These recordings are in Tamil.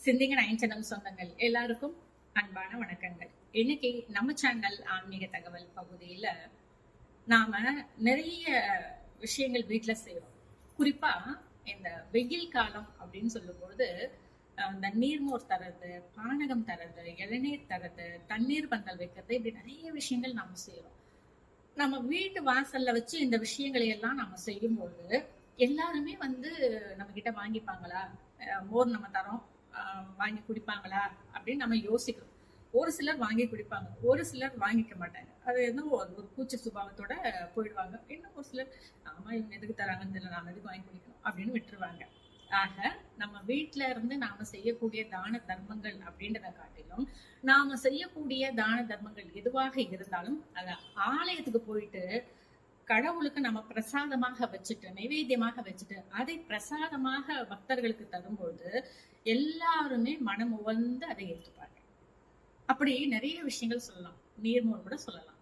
சிந்திங்க நைன் சேனல் சொந்தங்கள் எல்லாருக்கும் அன்பான வணக்கங்கள். இன்னைக்கு நம்ம சேனல் ஆன்மீக தகவல் பகுதியில நாம நிறைய விஷயங்கள் வீட்டில் செய்வோம் குறிப்பா இந்த வெயில் காலம் அப்படின்னு சொல்லும்போது இந்த நீர்மோர் தரது பானகம் தரது இளநீர் தரது தண்ணீர் பந்தல் வைக்கிறது இப்படி நிறைய விஷயங்கள் நாம செய்யறோம் நம்ம வீட்டு வாசல்ல வச்சு இந்த விஷயங்களை எல்லாம் நம்ம செய்யும்போது எல்லாருமே வந்து நம்ம கிட்ட வாங்கிப்பாங்களா? அஹ் மோர் நம்ம தரோம். வாங்கி குடிப்பாங்களா அப்படின்னு நம்ம யோசிக்கிறோம் ஒரு சிலர் வாங்கி குடிப்பாங்க ஒரு சிலர் வாங்கிக்க மாட்டாங்க. அது என்னவோ ஒரு ஒரு கூச்ச சுபாவத்தோட போயிடுவாங்க. இன்னும் ஒரு சிலர் ஆமா இவங்க எதுக்கு தராங்கன்னு தெரியல நாம எதுக்கு வாங்கி குடிக்கணும்? அப்படின்னு விட்டுருவாங்க. ஆக நம்ம வீட்டுல இருந்து நாம செய்யக்கூடிய தான தர்மங்கள் அப்படின்றத காட்டிலும் நாம செய்யக்கூடிய தான தர்மங்கள் எதுவாக இருந்தாலும் அத ஆலயத்துக்கு போயிட்டு கடவுளுக்கு நம்ம பிரசாதமாக வச்சுட்டு நைவேத்தியமாக வச்சுட்டு அதை பிரசாதமாக பக்தர்களுக்கு தரும்போது எல்லாருமே மனம் உவந்து அதை ஏற்றுப்பாங்க அப்படி நிறைய விஷயங்கள் சொல்லலாம். நீர்மோர் கூட சொல்லலாம்.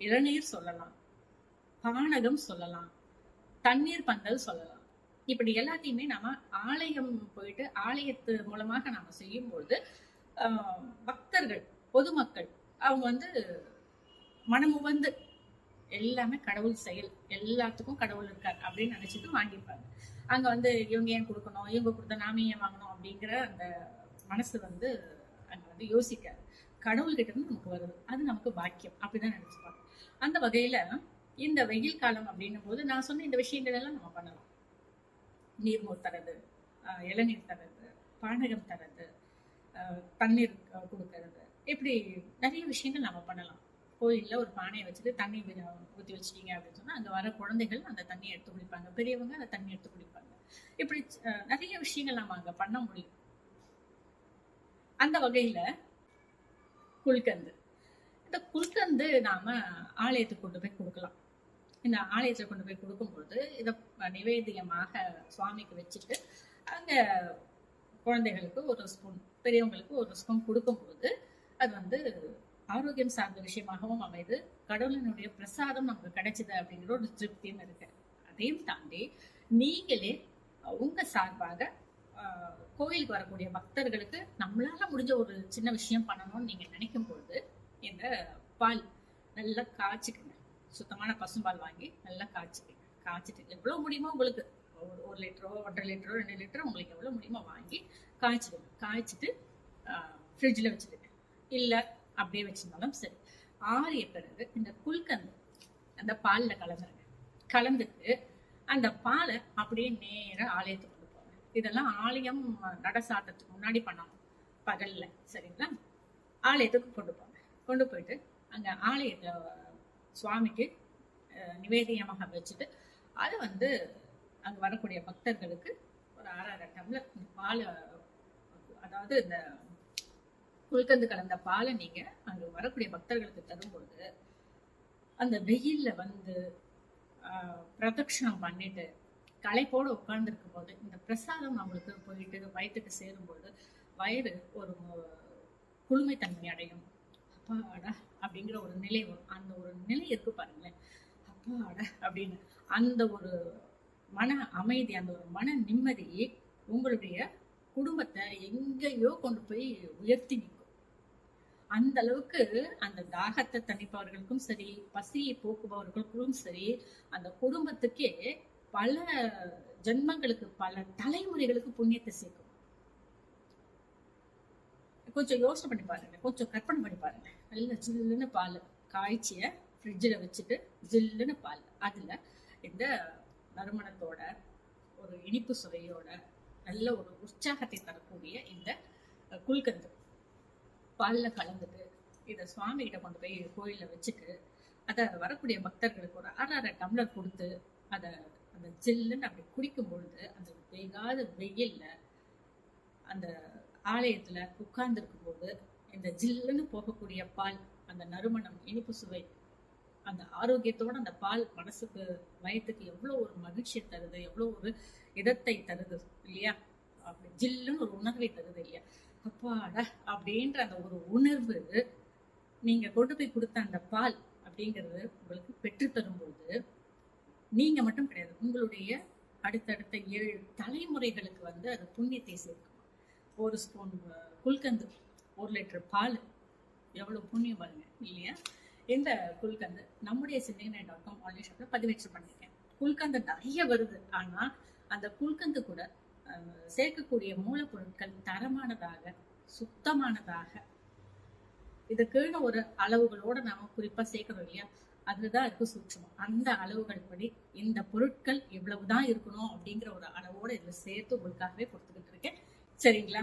இளநீர் சொல்லலாம். பானகம் சொல்லலாம். தண்ணீர் பந்தல் சொல்லலாம். இப்படி எல்லாத்தையுமே நாம ஆலயம் போயிட்டு ஆலயத்து மூலமாக நாம செய்யும்பொழுது பக்தர்கள் பொதுமக்கள் அவங்க வந்து மனமுவந்து எல்லாமே கடவுள் செயல். எல்லாத்துக்கும் கடவுள் இருக்கார் அப்படின்னு நினைச்சிட்டு வாங்கிப்பாங்க. அங்க வந்து இவங்க ஏன் கொடுக்கணும்? இவங்க கொடுத்த நாம ஏன் வாங்கணும்? அப்படிங்கிற அந்த மனசு வந்து அங்க வந்து யோசிக்காது. கடவுள்கிட்ட இருந்து நமக்கு வருது. அது நமக்கு பாக்கியம். அப்படிதான் நினைச்சுப்பாங்க. அந்த வகையில இந்த வெயில் காலம் அப்படின்னும் போது நான் சொன்ன இந்த விஷயங்கள் எல்லாம் நம்ம பண்ணலாம். நீர்மோர் தரது இளநீர் தரது பானகம் தரது தண்ணீர் கொடுக்கறது. இப்படி நிறைய விஷயங்கள் நம்ம பண்ணலாம். கோயிலில் ஒரு பானையை வச்சுட்டு தண்ணி ஊற்றி வச்சிட்டீங்க அப்படின்னு சொன்னால் அங்கே வர குழந்தைகள் அந்த தண்ணியை எடுத்து குடிப்பாங்க. பெரியவங்க அந்த தண்ணி எடுத்து குடிப்பாங்க. இப்படி நிறைய விஷயங்கள் நம்ம அங்கே பண்ண முடியும். அந்த வகையில் குல்கந்து. இந்த குல்கந்து நாம் ஆலயத்துக்கு கொண்டு போய் கொடுக்கலாம். இந்த ஆலயத்தில் கொண்டு போய் கொடுக்கும்போது இதை நிவேதியமாக சுவாமிக்கு வச்சுட்டு அங்கே குழந்தைகளுக்கு ஒரு ஸ்பூன் பெரியவங்களுக்கு ஒரு ஸ்பூன் கொடுக்கும்போது அது வந்து ஆரோக்கியம் சார்ந்த விஷயமாகவும் அமைது. கடவுளினுடைய பிரசாதம் நமக்கு கிடைச்சது அப்படிங்கிற ஒரு திருப்தியும் இருக்கு. அதையும் தாண்டி நீங்களே உங்க சார்பாக கோயிலுக்கு வரக்கூடிய பக்தர்களுக்கு நம்மளால முடிஞ்ச ஒரு சின்ன விஷயம் பண்ணணும்னு நீங்க நினைக்கும் பொழுது இந்த பால் நல்லா காய்ச்சிக்கங்க. சுத்தமான பசும்பால் வாங்கி நல்லா காய்ச்சிக்கங்க. காய்ச்சிட்டு எவ்வளவு முடியுமோ உங்களுக்கு ஒரு ஒரு லிட்டரோ ஒன்றரை லிட்டரோ ரெண்டு லிட்டரோ உங்களுக்கு எவ்வளவு முடியுமோ வாங்கி காய்ச்சிடுங்க. காய்ச்சிட்டு ஃப்ரிட்ஜில் வச்சுடுங்க இல்லை அப்படியே வச்சிருந்தாலும் சரி. ஆறிய பிறகு இந்த குல்கந்து அந்த பாலில் கலந்துருங்க. கலந்துட்டு அந்த பாலை அப்படியே நேராக ஆலயத்துக்கு கொண்டு போங்க. இதெல்லாம் ஆலயம் நடசாட்டத்துக்கு முன்னாடி பண்ணணும் பகல்ல சரிங்களா? ஆலயத்துக்கு கொண்டு போங்க. கொண்டு போயிட்டு அங்க ஆலயத்தை சுவாமிக்கு நிவேதியமாக வச்சுட்டு அதை வந்து அங்க வரக்கூடிய பக்தர்களுக்கு ஒரு ஆறாறு டம்ளர் இந்த பாலை அதாவது இந்த குல்கந்து கலந்த பாலை நீங்க அங்க வரக்கூடிய பக்தர்களுக்கு தரும்பொழுது அந்த வெயில்ல வந்து பிரதட்சணம் பண்ணிட்டு களைப்போடு உட்கார்ந்துருக்கும் போது இந்த பிரசாதம் நம்மளுக்கு போயிட்டு வயிற்றுக்கு சேரும்போது வயிறு ஒரு குளுமைத்தன்மை அடையும். அப்பாடா அப்படிங்கிற ஒரு நிலை வரும். அந்த ஒரு நிலை இருக்கு பாருங்களேன். அப்பாடா அப்படின்னு அந்த ஒரு மன அமைதி அந்த ஒரு மன நிம்மதி உங்களுடைய குடும்பத்தை எங்கேயோ கொண்டு போய் உயர்த்தி அந்த அளவுக்கு அந்த தாகத்தை தணிப்பவர்களுக்கும் சரி பசியை போக்குபவர்களுக்கும் சரி அந்த குடும்பத்துக்கே பல ஜென்மங்களுக்கு பல தலைமுறைகளுக்கு புண்ணியத்தை சேர்க்கும். கொஞ்சம் யோசனை பண்ணி பாருங்க. கொஞ்சம் கற்பனை பண்ணி பாருங்க. நல்ல ஜில்லுன்னு பால். காய்ச்சிய ஃப்ரிட்ஜில் வச்சுட்டு ஜில்லுன்னு பால். அதில் இந்த நறுமணத்தோட ஒரு இனிப்பு சுவையோட நல்ல ஒரு உற்சாகத்தை தரக்கூடிய இந்த குல்கந்து. பாலில் கலந்துட்டு இதை சுவாமிகிட்ட கொண்டு போய் கோயிலில் வச்சுட்டு அதை வரக்கூடிய பக்தர்களுக்கு ஒரு அரை அரை டம்ளர் கொடுத்து அதை அந்த ஜில்லுன்னு அப்படி குடிக்கும் பொழுது அந்த வேகாத வெயிலில் அந்த ஆலயத்தில் உட்கார்ந்துருக்கும் போது இந்த ஜில்லுன்னு போகக்கூடிய பால் அந்த நறுமணம் இனிப்பு சுவை அந்த ஆரோக்கியத்தோட அந்த பால் மனசுக்கு வயத்துக்கு எவ்வளோ ஒரு மகிழ்ச்சியை தருது எவ்வளோ ஒரு இதத்தை தருது இல்லையா? அப்படி ஜில்லுன்னு ஒரு உணர்வை தருது இல்லையா? அப்பாடா அப்படின்ற அந்த ஒரு உணர்வு நீங்க கொண்டு போய் கொடுத்த அந்த பால் அப்படிங்கிறது உங்களுக்கு பெற்று தரும்போது நீங்க மட்டும் கிடையாது உங்களுடைய அடுத்தடுத்த ஏழு தலைமுறைகளுக்கு வந்து அது புண்ணியத்தை சேர்க்கும். ஒரு ஸ்பூன் குல்கந்து ஒரு லிட்டர் பால் எவ்வளோ புண்ணியம் பாருங்க இல்லையா? இந்த குல்கந்து நம்முடைய சிந்தனை டாட் காம் ஆன்லைன் ஷாப்பில் பதிவேற்றம் பண்ணியிருக்கேன். குல்கந்து நிறைய வருது. ஆனால் அந்த குல்கந்து கூட சேர்க்கக்கூடிய மூலப்பொருட்கள் தரமானதாக சுத்தமானதாக. இதுக்குன்னு ஒரு அளவுகளோட நாம குறிப்பா சேர்க்கிறோம் இல்லையா? அதுதான் இருக்கு சூட்சமம். அந்த அளவுகள் படி இந்த பொருட்கள் இவ்வளவுதான் இருக்கணும் அப்படிங்கிற ஒரு அளவோட இதுல சேர்த்து உங்களுக்காகவே கொடுத்துக்கிட்டு இருக்கேன். சரிங்களா?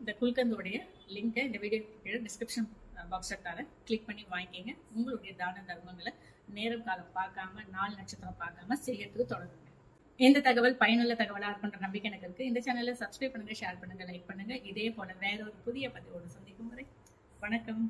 இந்த குல்கந்தோடைய லிங்கை இந்த வீடியோ கீழே டிஸ்கிரிப்ஷன் பாக்ஸில் தரேன். கிளிக் பண்ணி வாங்கிக்கிங்க. உங்களுடைய தான தர்மங்களை நேரம் காலம் பார்க்காம நாலு நட்சத்திரம் பார்க்காம செய்யறதுக்கு தொடங்குங்க இந்த தகவல் பயனுள்ள தகவலா இருக்குன்ற நம்பிக்கை எனக்கு இருக்கு. இந்த சேனலை சப்ஸ்கிரைப் பண்ணுங்க ஷேர் பண்ணுங்க லைக் பண்ணுங்க. இதே போல வேற ஒரு புதிய பதிவோடு சந்திக்கும் வரை வணக்கம்.